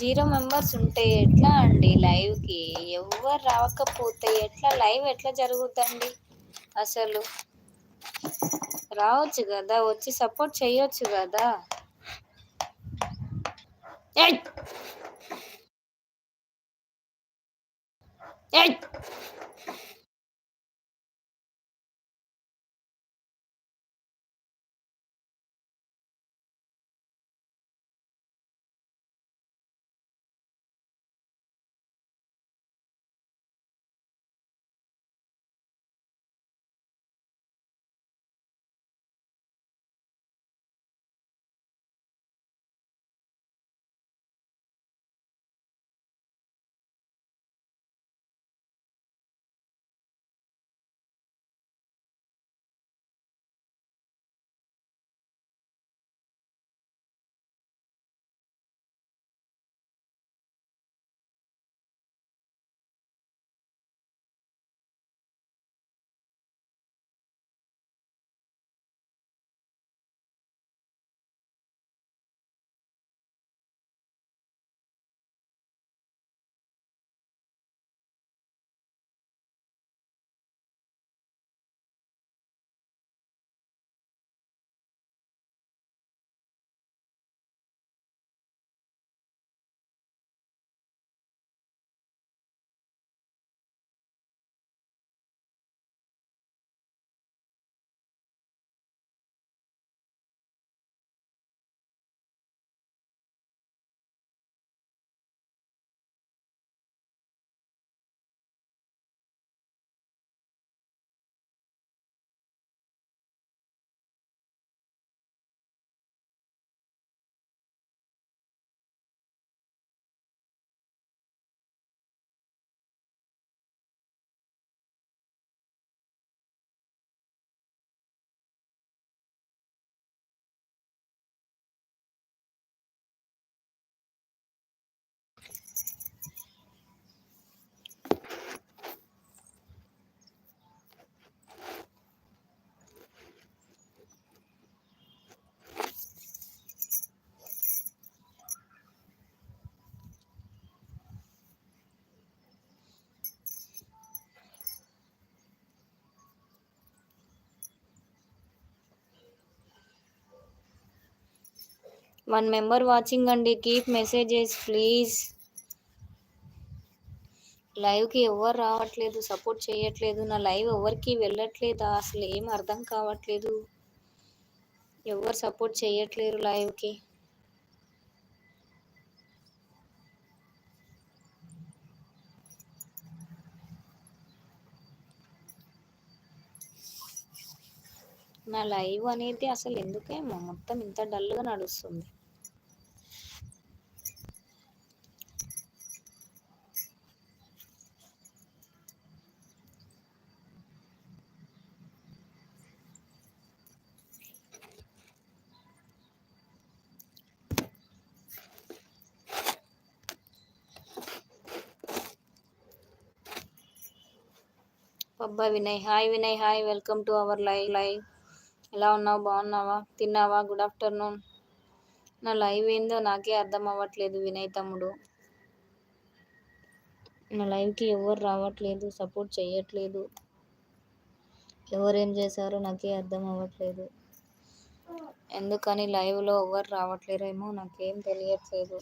Zero members ఉంటే ఎట్లా అండి లైవ్కి? ఎవ్వరు రాకపోతే ఎట్లా? లైవ్ ఎట్లా జరుగుతుంది అసలు రావచ్చు కదా? వచ్చి సపోర్ట్ చేయొచ్చు కదా? ఏయ్! ఏయ్! వన్ మెంబర్ వాచింగ్ అండి. కీప్ మెసేజెస్ ప్లీజ్ లైవ్కి ఎవరు రావట్లేదు సపోర్ట్ చేయట్లేదు. నా లైవ్ ఎవరికి వెళ్ళట్లేదా అసలు ఏం అర్థం కావట్లేదు. ఎవరు సపోర్ట్ చేయట్లేరు లైవ్కి నా లైవ్ అనేది అసలు ఎందుకేమో? మొత్తం ఇంత డల్గా నడుస్తుంది. Pabba Vinay hi Vinay hi welcome to our live live ఎలా ఉన్నావు బాగున్నావా తిన్నావా గుడ్ ఆఫ్టర్నూన్? నా లైవ్ ఏందో నాకే అర్థం అవ్వట్లేదు వినయ్ తమ్ముడు. నా లైవ్కి ఎవరు రావట్లేదు సపోర్ట్ చేయట్లేదు ఎవరేం చేశారో నాకే అర్థం అవ్వట్లేదు. ఎందుకని లైవ్లో ఎవరు రావట్లేరేమో నాకేం తెలియట్లేదు.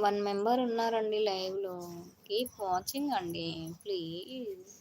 వన్ మెంబర్ ఉన్నారండి లైవ్లో. కీప్ వాచింగ్ అండి ప్లీజ్.